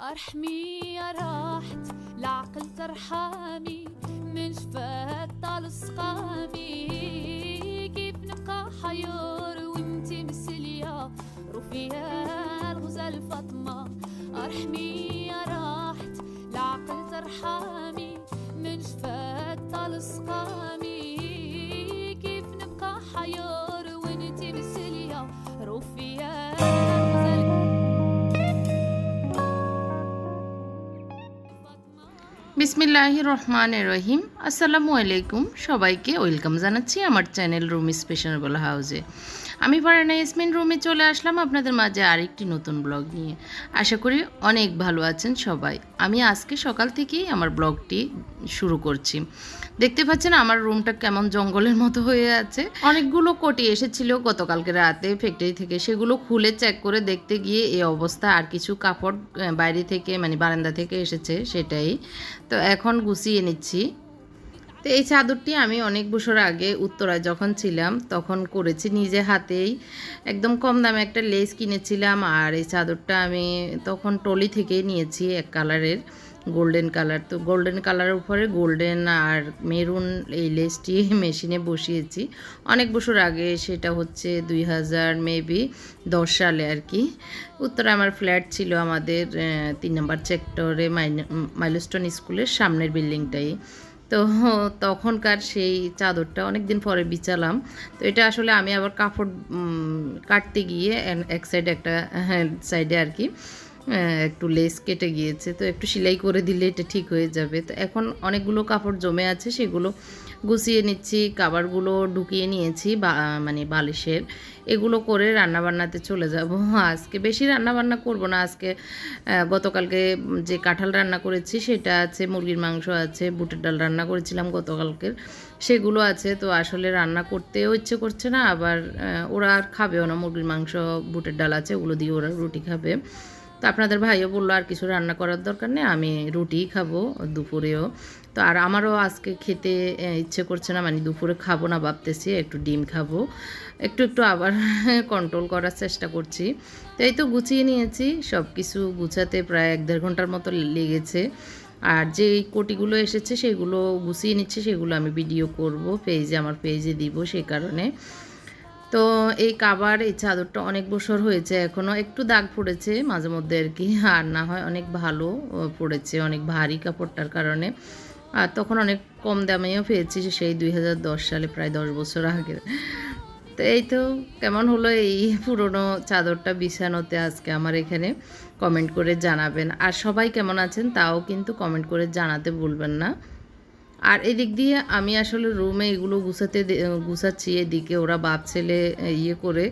أرحمي يا راحت العقل ترحمي من شفات طال سقامي كيف نبقى حيور وانتي مسلية رفيا الغزال فاطمة. أرحمي يا راحت العقل ترحمي من شفات طال سقامي বিসমিল্লাহ রহমান রহিম আসসালামু আলাইকুম। সবাইকে ওয়েলকাম জানাচ্ছি আমার চ্যানেল রুমি স্পেশাল হাউসে আমি ফারানা ইয়াসমিন রুমে চলে আসলাম আপনাদের মাঝে আরেকটি নতুন ব্লগ নিয়ে। আশা করি অনেক ভালো আছেন সবাই। আমি আজকে সকাল থেকেই আমার ব্লগটি শুরু করছি। দেখতে পাচ্ছেন আমার রুমটা কেমন জঙ্গলের মতো হয়ে আছে। অনেকগুলো কোটি এসেছিল গতকালকে রাতে ফ্যাক্টরি থেকে। সেগুলো খুলে চেক করে দেখতে গিয়ে এই অবস্থা। আর কিছু কাপড় বাইরে থেকে মানে বারান্দা থেকে এসেছে সেটাই। তো এখন গুছিয়ে নিচ্ছি। তো এই চাদরটি আমি অনেক বছর আগে উত্তরায় যখন ছিলাম, তখন করেছি। নিজে হাতেই একদম কম দামে একটা লেস কিনেছিলাম আর এই চাদরটা আমি তখন টলি থেকেই নিয়েছি এক কালারের, গোল্ডেন কালার। তো গোল্ডেন কালারের উপরে গোল্ডেন আর মেরুন এই লেসটি মেশিনে বসিয়েছি। অনেক বছর আগে সেটা হচ্ছে দুই হাজার মেবি দশ সালে আর কি। উত্তরে আমার ফ্ল্যাট ছিল আমাদের তিন নম্বর সেক্টরে মাইলস্টোন স্কুলের সামনের বিল্ডিংটাই। তো তখনকার সেই চাদরটা অনেক দিন পরে বিচালাম তো এটা আসলে আমি আবার কাপড় কাটতে গিয়ে এক সাইডে একটা সাইডে আর কি একটু লেস কেটে গিয়েছে। তো একটু সেলাই করে দিলে এটা ঠিক হয়ে যাবে। তো এখন অনেকগুলো কাপড় জমে আছে, সেগুলো গুছিয়ে নিচ্ছি, কাবারগুলো ঢুকিয়ে নিয়েছি মানে বালিশের। এগুলো করে রান্নাবান্নাতে চলে যাব। আজকে বেশি রান্নাবান্না করব না। আজকে গতকালকে যে কাঁঠাল রান্না করেছি সেটা আছে, মুরগির মাংস আছে, বুটের ডাল রান্না করেছিলাম গতকালকের। সেগুলো আছে। তো আসলে রান্না করতেও ইচ্ছে করছে না। আবার ওরা আর খাবেও না। মুরগির মাংস, বুটের ডাল আছে, ওগুলো দিয়ে ওরা রুটি খাবে। তো আপনাদের ভাইও বলল, আর কিছু রান্না করার দরকার নেই, আমি রুটিই খাব দুপুরেও। তো আর আমারও আজকে খেতে ইচ্ছে করছে না মানে দুপুরে খাব না ভাবতেছি, একটু ডিম খাব। একটু একটু আবার কন্ট্রোল করার চেষ্টা করছি। তো এই তো গুছিয়ে নিয়েছি সব কিছু গুছাতে প্রায় এক দেড় ঘণ্টার মতো লেগেছে। আর যে কোটিগুলো এসেছে, সেগুলো গুছিয়ে নিচ্ছে, সেগুলো আমি ভিডিও করব পেজে আমার পেজে দিব সেই কারণে। তো এই কাবার এই চাদরটা অনেক বছর হয়েছে এখনও একটু দাগ পড়েছে মাঝে মধ্যে আর কি, আর না হয় অনেক ভালো পড়েছে অনেক ভারী কাপড়টার কারণে। আর তখন অনেক কম দামেও পেয়েছি সেই দুই হাজার দশ সালে, প্রায় দশ বছর আগে। তো এই তো, কেমন হলো এই পুরনো চাদরটা বিছানোতে আজকে আমার এখানে? কমেন্ট করে জানাবেন। আর সবাই কেমন আছেন তাও কিন্তু কমেন্ট করে জানাতে ভুলবেন না। আর এদিক দিয়ে আমি আসলে রুমে এগুলো গুছাতে গুছাচ্ছি। এদিকে ওরা বাপ ছেলে ইয়ে করে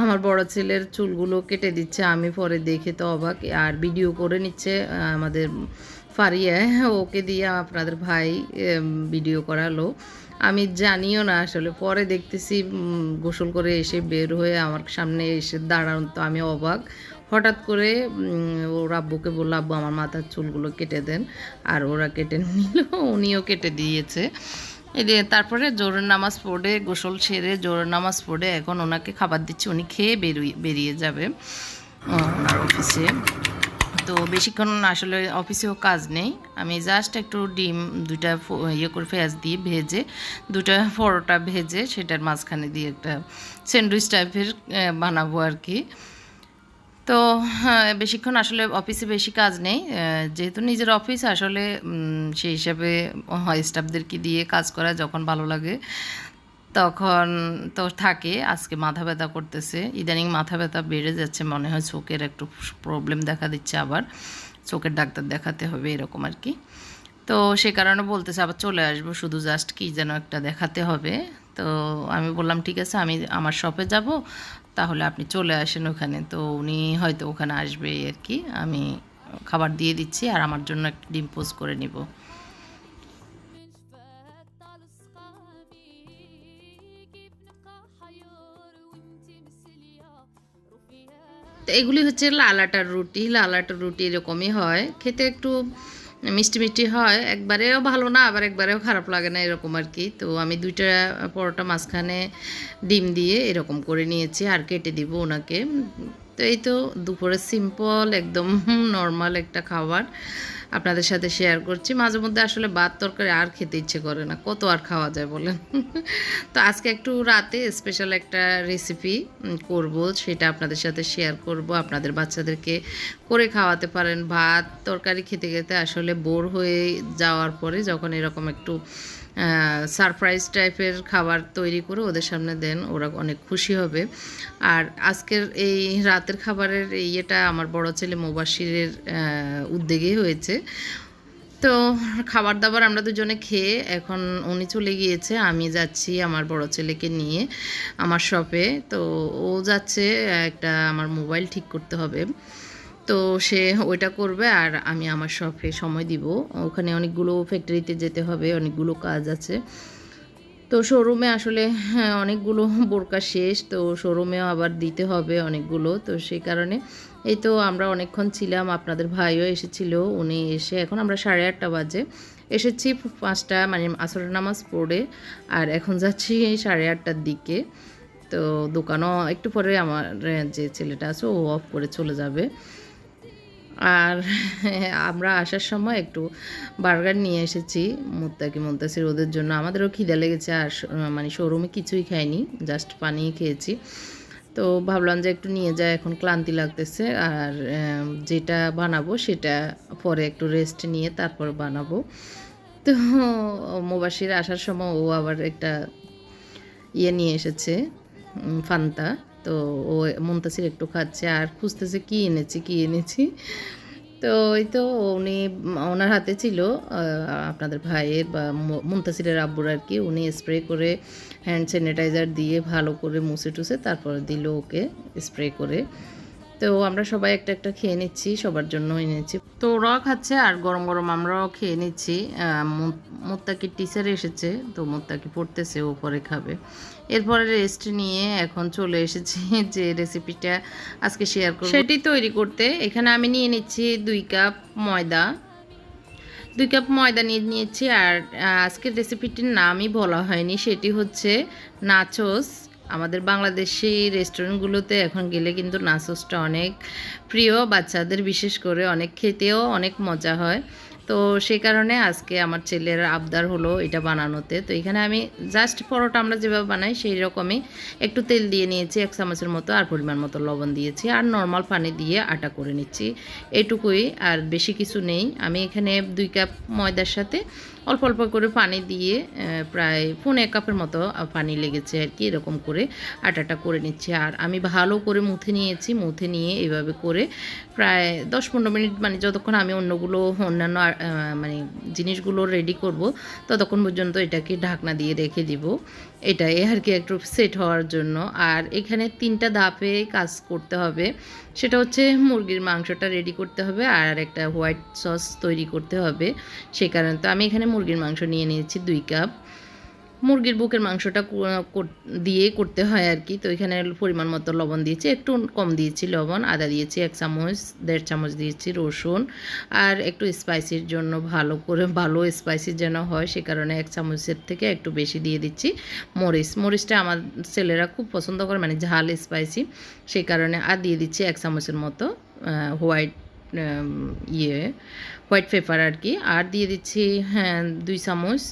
আমার বড় ছেলের চুলগুলো কেটে দিচ্ছে। আমি পরে দেখে তো অবাক। আর ভিডিও করে নিচ্ছে আমাদের ফারিয়া। ওকে দিয়ে আপনাদের ভাই ভিডিও করালো। আমি জানিও না আসলে। পরে দেখতেছি গোসল করে এসে বের হয়ে আমার সামনে এসে দাঁড়ান তো আমি অবাক। হঠাৎ করে ওর আব্বুকে বলল, আব্বু, আমার মাথার চুলগুলো কেটে দেন। আর ওরা কেটে নিল, উনিও কেটে দিয়েছে। যে তারপরে জোরের নামাজ পড়ে, গোসল সেরে জোরের নামাজ পড়ে, এখন ওনাকে খাবার দিচ্ছি, উনি খেয়ে বেরিয়ে বেরিয়ে যাবে ওনার অফিসে। তো বেশিক্ষণ আসলে অফিসেও কাজ নেই। আমি জাস্ট একটু ডিম, দুইটা ইয়ে করে পেঁয়াজ দিয়ে ভেজে দুটা পরোটা ভেজে, সেটার মাঝখানে দিয়ে একটা স্যান্ডউইচ টাইপের বানাবো আর কি। তো হ্যাঁ, বেশিক্ষণ আসলে অফিসে বেশি কাজ নেই। যেহেতু নিজের অফিস আসলে সেই হিসাবে স্টাফদেরকে দিয়ে কাজ করা যখন ভালো লাগে তখন তো থাকে। আজকে মাথা ব্যথা করতেছে। ইদানিং মাথা ব্যথা বেড়ে যাচ্ছে মনে হয় চোখের একটু প্রবলেম দেখা দিচ্ছে আবার। চোখের ডাক্তার দেখাতে হবে এরকম আর কি। তো সে কারণে বলতেছে আবার চলে আসব শুধু জাস্ট কি যেন একটা দেখাতে হবে। তো আমি বললাম ঠিক আছে আমি আমার শপে যাব। তাহলে আপনি চলে আসেন ওখানে। তো উনি হয়তো ওখানে আসবে আর কি। আমি খাবার দিয়ে দিচ্ছি আর আমার জন্য একটা ডিম পোজ করে নিব। তো এগুলি হচ্ছে লাল আটার রুটি। লাল আটার রুটি এরকমই হয়। খেতে একটু মিষ্টি মিষ্টি হয়, একবারেও ভালো না, আবার একবারেও খারাপ লাগে না, এরকম আর কি। তো আমি দুইটা পরোটা মাঝখানে ডিম দিয়ে এরকম করে নিয়েছি, আর কেটে দিব ওনাকে। তো এই তো দুপুরে সিম্পল একদম নর্মাল একটা খাবার আপনাদের সাথে শেয়ার করছি। মাঝে মধ্যে আসলে ভাত তরকারি আর খেতে ইচ্ছে করে না, কত আর খাওয়া যায় বলেন? তো আজকে একটু রাতে স্পেশাল একটা রেসিপি করব, সেটা আপনাদের সাথে শেয়ার করব। আপনাদের বাচ্চাদেরকে করে খাওয়াতে পারেন। ভাত তরকারি খেতে খেতে আসলে বোর হয়ে যাওয়ার পরে যখন এরকম একটু সারপ্রাইজ টাইপের খাবার তৈরি করে ওদের সামনে দেন, ওরা অনেক খুশি হবে। আর আজকের এই রাতের খাবারের ইয়েটা আমার বড় ছেলে মোবাশিরের উদ্যোগেই হয়েছে। তো খাবার দাবার আমরা দুজনে খেয়ে এখন উনি চলে গিয়েছে, আমি যাচ্ছি আমার বড় ছেলেকে নিয়ে আমার শপে তো ও যাচ্ছে, একটা আমার মোবাইল ঠিক করতে হবে। তো সে ওইটা করবে আর আমি আমার শপে সময় দিব। ওখানে অনেকগুলো ফ্যাক্টরিতে যেতে হবে অনেকগুলো কাজ আছে। তো শোরুমে আসলে হ্যাঁ, অনেকগুলো বোরকা শেষ তো শোরুমেও আবার দিতে হবে অনেকগুলো। তো সেই কারণে এই তো আমরা অনেকক্ষণ ছিলাম আপনাদের ভাইও এসেছিল উনি এসে এখন আমরা সাড়ে আটটা বাজে। এসেছি পাঁচটা মানে আসরের নামাজ পড়ে আর এখন যাচ্ছি সাড়ে আটটার দিকে। তো দোকানও একটু পরে আমার যে ছেলেটা আছে ও অফ করে চলে যাবে। আর আমরা আসার সময় একটু বার্গার নিয়ে এসেছি মুত্তাকি মুন্তাসির ওদের জন্য। আমাদেরও খিদে লেগেছে আর মানে শোরুমে কিছুই খাইনি জাস্ট পানি খেয়েছি। তো ভাবলাম যে একটু নিয়ে যায় এখন ক্লান্তি লাগতেছে আর যেটা বানাবো সেটা পরে একটু রেস্ট নিয়ে তারপর বানাবো। তো মোবাসির আসার সময় ও আবার একটা ইয়ে নিয়ে এসেছে ফান্তা। তো ও মন্তাসির একটু খাচ্ছে, আর খুঁজতেছে কি এনেছি কি এনেছি। তো ওই তো উনি, ওনার হাতে ছিল আপনাদের ভাইয়ের বা মুন্তাসিরের আব্বুর আর কি। উনি স্প্রে করে হ্যান্ড স্যানিটাইজার দিয়ে ভালো করে মুছে টুসে তারপরে দিল ওকে স্প্রে করে। তো আমরা সবাই একটা একটা খেয়ে নিচ্ছি, সবার জন্য এনেছি তো ওরাও খাচ্ছে আর গরম গরম আমরাও খেয়ে নিচ্ছি। মোত্তাকি টিচার এসেছে, তো মোত্তাকি পড়তেছে, ও পরে খাবে। এরপরে রেস্ট নিয়ে এখন চলে এসেছি যে রেসিপিটা আজকে শেয়ার করব। সেটি তৈরি করতে। এখানে আমি নিয়ে নিচ্ছি দুই কাপ ময়দা। দুই কাপ ময়দা নিয়ে নিয়েছি আর আজকের রেসিপিটির নামই বলা হয়নি। সেটি হচ্ছে নাচোস আমাদের বাংলাদেশি রেস্টুরেন্টগুলোতে এখন গেলে কিন্তু নাচোসটা অনেক প্রিয়, বাচ্চাদের বিশেষ করে অনেক খেতেও অনেক মজা হয়। তো সেই কারণে আজকে আমার ছেলের আবদার হলো এটা বানানোতে। তো এখানে আমি জাস্ট পরোটা আমরা যেভাবে বানাই সেই রকমই একটু তেল দিয়ে নিয়েছি, এক চামচের মতো আর পরিমাণ মতো লবণ দিয়েছি আর নর্মাল পানি দিয়ে আটা করে নিচ্ছি। এটুকুই আর বেশি কিছু নেই। আমি এখানে দুই কাপ ময়দার সাথে অল্প অল্প করে পানি দিয়ে প্রায় ফোন এক কাপের মতো পানি লেগেছে আর কি, এরকম করে আটাটা করে নিচ্ছি। আর আমি ভালো করে মুথে নিয়েছি, মুথে নিয়ে এভাবে করে প্রায় দশ পনেরো মিনিট মানে যতক্ষণ আমি অন্যগুলো, অন্যান্য মানে জিনিসগুলো রেডি করব, ততক্ষণ পর্যন্ত এটাকে ঢাকনা দিয়ে রেখে দিব। এটাই আর কি একটু সেট হওয়ার জন্য। আর এখানে তিনটা ধাপে কাজ করতে হবে। সেটা হচ্ছে মুরগির মাংসটা রেডি করতে হবে আর একটা হোয়াইট সস তৈরি করতে হবে। সে কারণে তো আমি এখানে মুরগির মাংস নিয়ে নিয়েছি দুই কাপ মুরগির বুকের মাংসটা দিয়ে করতে হয় আর কি। তো এখানে পরিমাণ মতো লবণ দিয়েছি, একটু কম দিয়েছি লবণ, আদা দিয়েছি এক চামচ, দেড় চামচ দিয়েছি রসুন, আর একটু স্পাইসির জন্য ভালো করে, ভালো স্পাইসি যেন হয় সে কারণে এক চামচের থেকে একটু বেশি দিয়ে দিচ্ছি মরিচ। মরিচটা আমার ছেলেরা খুব পছন্দ করে মানে ঝাল স্পাইসি সেই কারণে আর দিয়ে দিচ্ছি এক চামচের মতো হোয়াইট ইয়ে হোয়াইট পেপার আর কি। আর দিয়ে দিচ্ছি হ্যাঁ দুই চামচ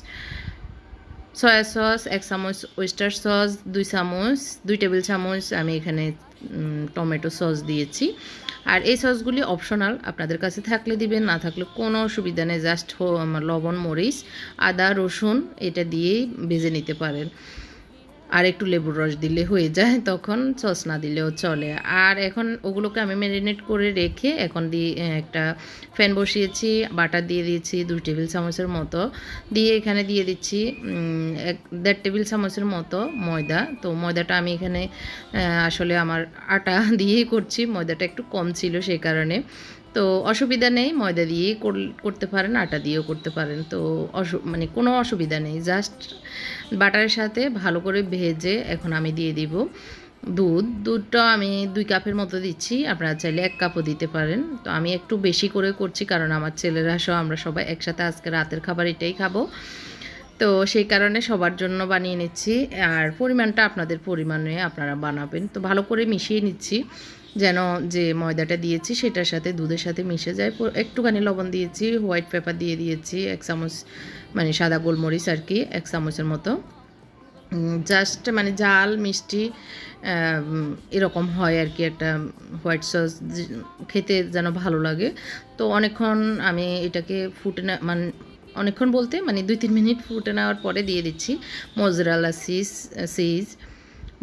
সয়া সস এক চামচ ওয়েস্টার সস দুই চামচ, দুই টেবিল চামচ আমি এখানে টমেটো সস দিয়েছি। আর এই সসগুলি অপশনাল আপনাদের কাছে থাকলে দিবেন, না থাকলে কোনো অসুবিধা নেই জাস্ট লবণ, মরিচ, আদা, রসুন, এটা দিয়েই ভেজে নিতে পারেন। আর একটু লেবুর রস দিলে হয়ে যায়, তখন সস না দিলেও চলে। আর এখন ওগুলোকে আমি ম্যারিনেট করে রেখে এখন দিয়ে একটা ফ্যান বসিয়েছি, বাটার দিয়ে দিয়েছি দুই টেবিল চামচের মতো। দিয়ে এখানে দিয়ে দিচ্ছি এক, দেড় টেবিল চামচের মতো ময়দা। তো ময়দাটা আমি এখানে আসলে আমার আটা দিয়েই করছি, ময়দাটা একটু কম ছিল সেই কারণে। তো অসুবিধা নেই, ময়দা কর- করতে পারেন, আটা দিয়েও করতে পারেন। তো অসু মানে কোনো অসুবিধা নেই, জাস্ট বাটারের সাথে ভালো করে ভেজে এখন আমি দিয়ে দিব দুধ। দুধটা আমি দুই কাপের মতো দিচ্ছি, আপনারা চাইলে এক কাপও দিতে পারেন। তো আমি একটু বেশি করে করছি, কারণ আমার ছেলেরা সহ আমরা সবাই একসাথে আজকে রাতের খাবার এটাই খাব। তো সেই কারণে সবার জন্য বানিয়ে নিচ্ছি, আর পরিমাণটা আপনাদের পরিমাণে আপনারা বানাবেন। তো ভালো করে মিশিয়ে নিচ্ছি। যেন যে ময়দাটা দিয়েছি সেটার সাথে দুধের সাথে মিশে যায়। একটুখানি লবণ দিয়েছি, হোয়াইট পেপার দিয়ে দিয়েছি, এক চামচ মানে সাদা গোলমরিচ আর কি, এক চামচের মতো। জাস্ট মানে জাল, মিষ্টি এরকম হয় আর কি একটা হোয়াইট সস খেতে যেন ভালো লাগে। তো অনেকক্ষণ আমি এটাকে ফুটে না মানে অনেকক্ষণ বলতে মানে দুই তিন মিনিট ফুটে নেওয়ার পরে দিয়ে দিচ্ছি। মোজরালা সিজ সিজ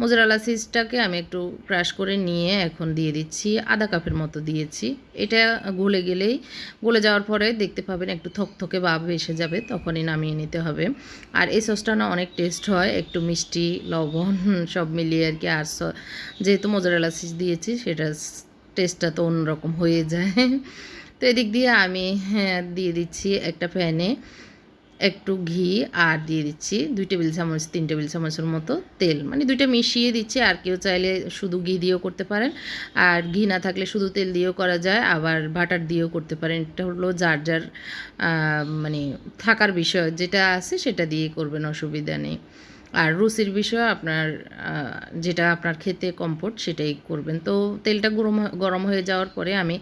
মোজরালা সিজটাকে আমি একটু ক্রাশ করে নিয়ে এখন দিয়ে দিচ্ছি, আধা কাপের মতো দিয়েছি। এটা গলে গেলেই, গলে যাওয়ার পরে দেখতে পাবেন একটু থকথকে ভাব এসে যাবে, তখনই নামিয়ে নিতে হবে। আর এই সসটা না অনেক টেস্ট হয়, একটু মিষ্টি, লবণ সব মিলিয়ে আর কি। আর যেহেতু মোজারেলা সিজ দিয়েছি, সেটা টেস্টটা তো অন্যরকম হয়ে যায়। তো এদিক দিয়ে আমি হ্যাঁ দিয়ে দিচ্ছি একটা প্যানে। একটু ঘি আর দিয়ে দিচ্ছি দুই টেবিল চামচ, তিন টেবিল চামচের মতো তেল। মানে দুইটা মিশিয়ে দিচ্ছি, আর কেউ চাইলে শুধু ঘি দিয়েও করতে পারেন। আর ঘি না থাকলে শুধু তেল দিয়েও করা যায়, আবার বাটার দিয়েও করতে পারেন। এটা হলো যার যার মানে থাকার বিষয়, যেটা আছে সেটা দিয়ে করবেন, অসুবিধা নেই। আর রুচির বিষয় আপনার যেটা আপনার খেতে কমফোর্ট সেটাই করবেন। তো তেলটা গরম গরম হয়ে যাওয়ার পরে আমি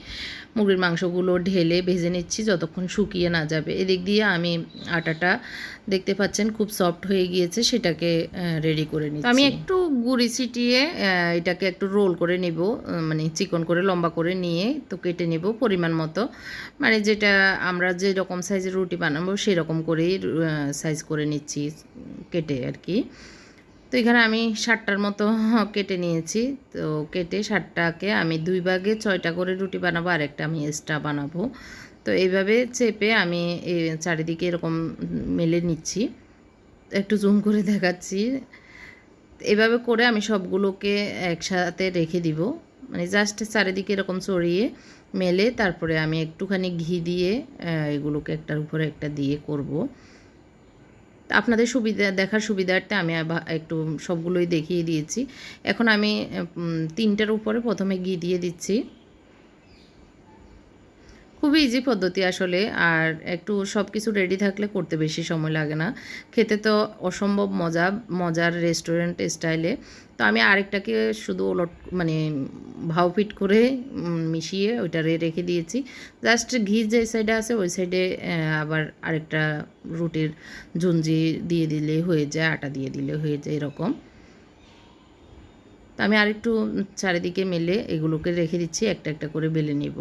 মুরগির মাংসগুলো ঢেলে ভেজে নিচ্ছি যতক্ষণ শুকিয়ে না যাবে। এদিক দিয়ে আমি আটাটা দেখতে পাচ্ছেন খুব সফট হয়ে গিয়েছে, সেটাকে রেডি করে নিচ্ছি। আমি একটু গুঁড়ি ছিটিয়ে এটাকে একটু রোল করে নিব মানে চিকন করে লম্বা করে নিয়ে তো কেটে নেব পরিমাণ মতো। মানে যেটা আমরা যে রকম সাইজের রুটি বানাবো সেরকম করেই সাইজ করে নিচ্ছি কেটে আর কি। তো এখানে আমি ষাটটার মতো কেটে নিয়েছি। তো কেটে ষাটটাকে আমি দুই ভাগে ছয়টা করে রুটি বানাবো আর একটা আমি এক্সট্রা বানাবো। তো এইভাবে চেপে আমি চারিদিকে এরকম মেলে নিচ্ছি। একটু জুম করে দেখাচ্ছি। এভাবে করে আমি সবগুলোকে একসাথে রেখে দিব। মানে জাস্ট চারিদিকে এরকম চড়িয়ে মেলে, তারপরে আমি একটুখানি ঘি দিয়ে এগুলোকে একটার উপরে একটা দিয়ে করব। আপনাদের সুবিধা, দেখার সুবিধার্থে আমি একটু সবগুলোই দেখিয়ে দিয়েছি। এখন আমি তিনটার উপরে প্রথমে ঘি দিয়ে দিচ্ছি। খুবই ইজি পদ্ধতি আসলে। আর একটু সব কিছু রেডি থাকলে করতে বেশি সময় লাগে না। খেতে তো অসম্ভব মজা, মজার রেস্টুরেন্ট স্টাইলে তো আমি আরেকটাকে শুধু ওলট মানে ভাওপিট করে মিশিয়ে ওইটারে রেখে দিয়েছি। জাস্ট ঘি যে সাইডে আছে, ওই সাইডে আবার আরেকটা রুটির জুঞ্জি দিয়ে দিলে হয়ে যায়, আটা দিয়ে দিলে হয়ে যায় এরকম। তো আমি আরেকটু চারিদিকে মেলে এগুলোকে রেখে দিচ্ছি, একটা একটা করে বেলে নিব।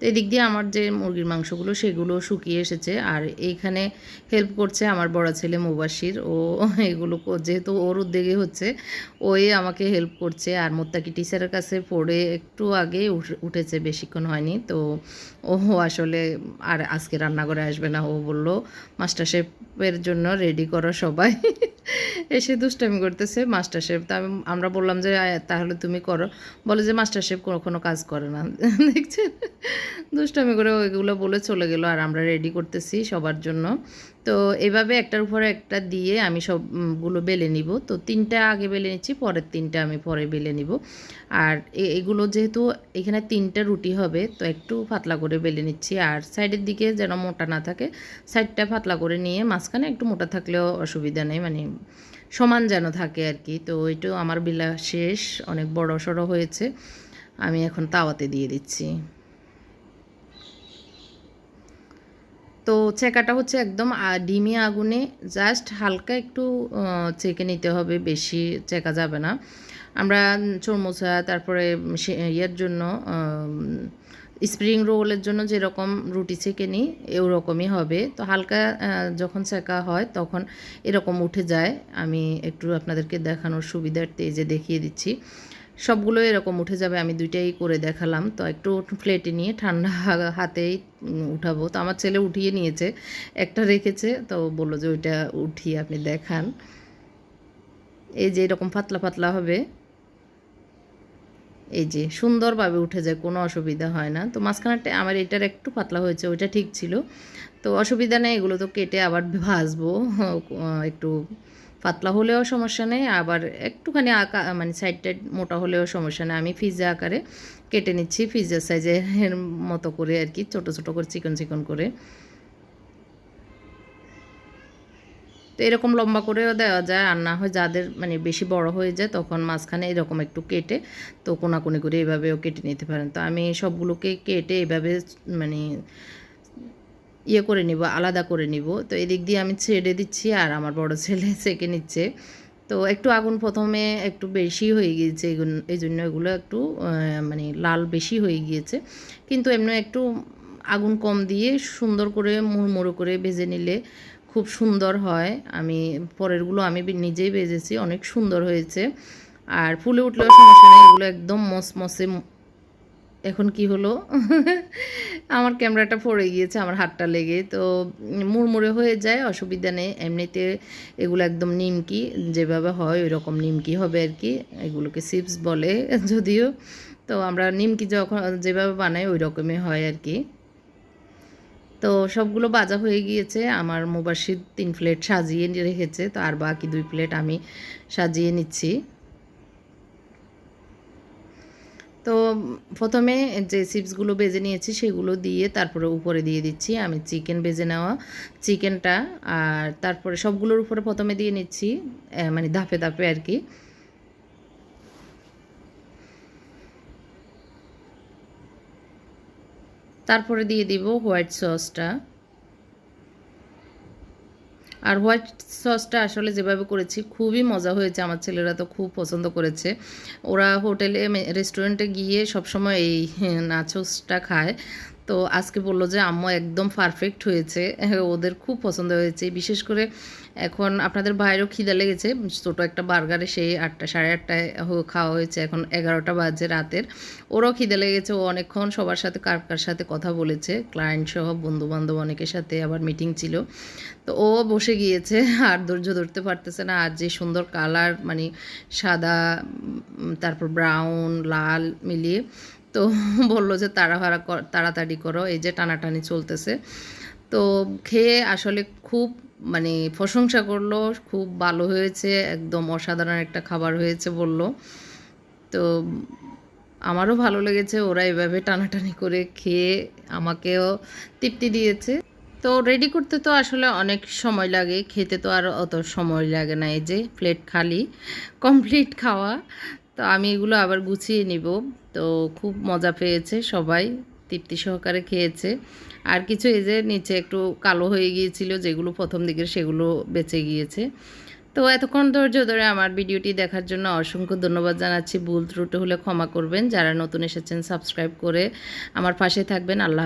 তো এদিক দিয়ে আমার যে মুরগির মাংসগুলো, সেগুলো শুকিয়ে এসেছে। আর এইখানে হেল্প করছে আমার বড় ছেলে মুবাসির ও এগুলো যেহেতু ওর উদ্যোগে হচ্ছে, ওই আমাকে হেল্প করছে। আর মোত্তাকি টিচারের কাছে পড়ে একটু আগে উঠ- উঠেছে, বেশিক্ষণ হয়নি। তো ও আসলে আর আজকে রান্নাঘরে আসবে না, ও বলল, মাস্টার শেফের জন্য রেডি করো সবাই। এসে দুষ্টামি করতেছে মাস্টার শেফ। তা আমি- আমরা বললাম যে তাহলে তুমি করো। বলে যে, মাস্টার শেফ কোনো কাজ করে না। দেখছেন? দুষ্টামি করে ওইগুলো বলে চলে গেল আর আমরা রেডি করতেছি সবার জন্য। তো এভাবে একটার উপরে একটা দিয়ে আমি সবগুলো বেলে নিব। তো তিনটা আগে বেলে নিচ্ছি, পরের তিনটা আমি পরে বেলে নিব। আর এগুলো যেহেতু এখানে তিনটা রুটি হবে, তো একটু পাতলা করে বেলে নিচ্ছি। আর সাইডের দিকে যেন মোটা না থাকে, সাইডটা পাতলা করে নিয়ে মাঝখানে একটু মোটা থাকলেও অসুবিধা নেই মানে সমান যেন থাকে আর কি। তো এটাও আমার বিলা শেষ, অনেক বড় সড়ো হয়েছে। আমি এখন তাওয়াতে দিয়ে দিচ্ছি। তো চেকাটা হচ্ছে একদম ডিমি আগুনে জাস্ট হালকা একটু চেকে নিতে হবে, বেশি চেকা যাবে না। আমরা চরমোচা তারপরে ইয়ের জন্য স্প্রিং রোলের জন্য যেরকম রুটি ছেঁকে নিই এরকমই হবে। তো হালকা যখন চেকা হয় তখন এরকম উঠে যায়। আমি একটু আপনাদেরকে দেখানোর সুবিধার্থে যে দেখিয়ে দিচ্ছি। সবগুলো এরকম উঠে যাবে, আমি দুইটাই করে দেখালাম। তো একটু প্লেটে নিয়ে ঠান্ডা হাতেই উঠাবো। তো আমার ছেলে উঠিয়ে নিয়েছে, একটা রেখেছে। তো বলল যে ওইটা উঠিয়ে আপনি দেখান। এই যে এরকম পাতলা পাতলা হবে। এই যে সুন্দরভাবে উঠে যায়, কোনো অসুবিধা হয় না। তো মাঝখানটা আমার এটার একটু পাতলা হয়েছে, ওইটা ঠিক ছিল। তো অসুবিধা নেই, এগুলো তো কেটে আবার ভাজবো। একটু পাতলা হলেও সমস্যা নেই, আবার একটুখানি আঁকা মানে সাইড টাইড মোটা হলেও সমস্যা নেই। আমি পিৎজা আকারে কেটে নিচ্ছি পিৎজা সাইজের মতো করে আর কি, ছোটো ছোটো করে, চিকন চিকন করে। তো এরকম লম্বা করেও দেওয়া যায়, আর না হয় যাদের মানে বেশি বড় হয়ে যায়, তখন মাঝখানে এরকম একটু কেটে তো কোনাকুনি করে এভাবেও কেটে নিতে পারেন। তো আমি সবগুলোকে কেটে এভাবে মানে ইয়ে করে নিব, আলাদা করে নিব। তো এদিক দিয়ে আমি ছেড়ে দিচ্ছি আর আমার বড় ছেলে সেকে নিচ্ছে। তো একটু আগুন প্রথমে একটু বেশি হয়ে গিয়েছে এই জন্য এগুলো একটু মানে লাল বেশি হয়ে গিয়েছে। কিন্তু এমনি একটু আগুন কম দিয়ে সুন্দর করে মুড়মুড়ো করে ভেজে নিলে খুব সুন্দর হয়। আমি, পরেরগুলো আমি নিজেই ভেজেছি, অনেক সুন্দর হয়েছে। আর ফুলে উঠলেও সমস্যা নেই, এগুলো একদম মসমসে এখন কি হলো? আমার ক্যামেরাটা পড়ে গিয়েছে, আমার হাতটা লেগে, তো মুড়মুড়ে হয়ে যায়, অসুবিধা নেই। এমনিতে এগুলো একদম নিমকি, যেভাবে হয় ওই রকম নিমকি হবে আর কি, এগুলোকে চিপস বলে যদিও। তো আমরা নিমকি যখন, যেভাবে বানাই ওই রকমই হয় আর কি। তো সবগুলো বাজা হয়ে গিয়েছে, আমার মুবাসির তিন প্লেট সাজিয়ে রেখেছে, তো আর বাকি দুই প্লেট আমি সাজিয়ে নিচ্ছি। তো প্রথমে যে চিপসগুলো বেজে নিয়েছি সেগুলো দিয়ে তারপরে উপরে দিয়ে দিচ্ছি। আমি চিকেন বেজে নেওয়া চিকেনটা আর তারপরে সবগুলোর উপরে প্রথমে দিয়ে নিচ্ছি মানে ধাপে ধাপে আর কি। তারপরে দিয়ে দিব হোয়াইট সসটা। আর হোয়াইট সসটা আসলে যেভাবে করেছি, খুবই মজা হয়েছে। আমার ছেলেরা তো খুব পছন্দ করেছে। ওরা হোটেলে রেস্টুরেন্টে গিয়ে সবসময় এই নাচোসটা খায়। তো আজকে বলল যে আম্মু একদম পারফেক্ট হয়েছে। ওদের খুব পছন্দ হয়েছে। বিশেষ করে এখন আপনাদের বাইরেও খিদে লেগেছে। ছোটো একটা বার্গারে সেই আটটা, সাড়ে আটটায় খাওয়া হয়েছে এখন এগারোটা বাজে রাতের। ওরও খিদে লেগেছে। ও অনেকক্ষণ সবার সাথে, কার কার সাথে কথা বলেছে। ক্লায়েন্ট সহ বন্ধু বান্ধব অনেকের সাথে আবার মিটিং ছিল। তো ও বসে গিয়েছে। আর ধৈর্য ধরতে পারতেছে না। আর যে সুন্দর কালার মানে সাদা তারপর ব্রাউন লাল মিলিয়ে তো বলল যে, তাড়াহাড়া তাড়াতাড়ি করো, এই যে টানাটানি চলতেছে। তো খেয়ে আসলে খুব মানে প্রশংসা করল, খুব ভালো হয়েছে, একদম অসাধারণ একটা খাবার হয়েছে বলল। তো আমারও ভালো লেগেছে, ওরা এভাবে টানাটানি করে খেয়ে আমাকেও তৃপ্তি দিয়েছে। তো রেডি করতে তো আসলে অনেক সময় লাগে, খেতে তো আর অত সময় লাগে না, এই যে প্লেট খালি কমপ্লিট খাওয়া। তো আমি এগুলো আবার গুছিয়ে নিব। তো খুব মজা পেয়েছে সবাই, তৃপ্তি সহকারে খেয়েছে। আর কিছু এই যে নিচে একটু কালো হয়ে গিয়েছিল, যেগুলো প্রথম দিকের সেগুলো বেঁচে গিয়েছে। তো এতক্ষণ ধৈর্য ধরে আমার ভিডিওটি দেখার জন্য অসংখ্য ধন্যবাদ জানাচ্ছি। ভুল ত্রুটি হলে ক্ষমা করবেন। যারা নতুন এসেছেন, সাবস্ক্রাইব করে আমার পাশে থাকবেন। আল্লাহ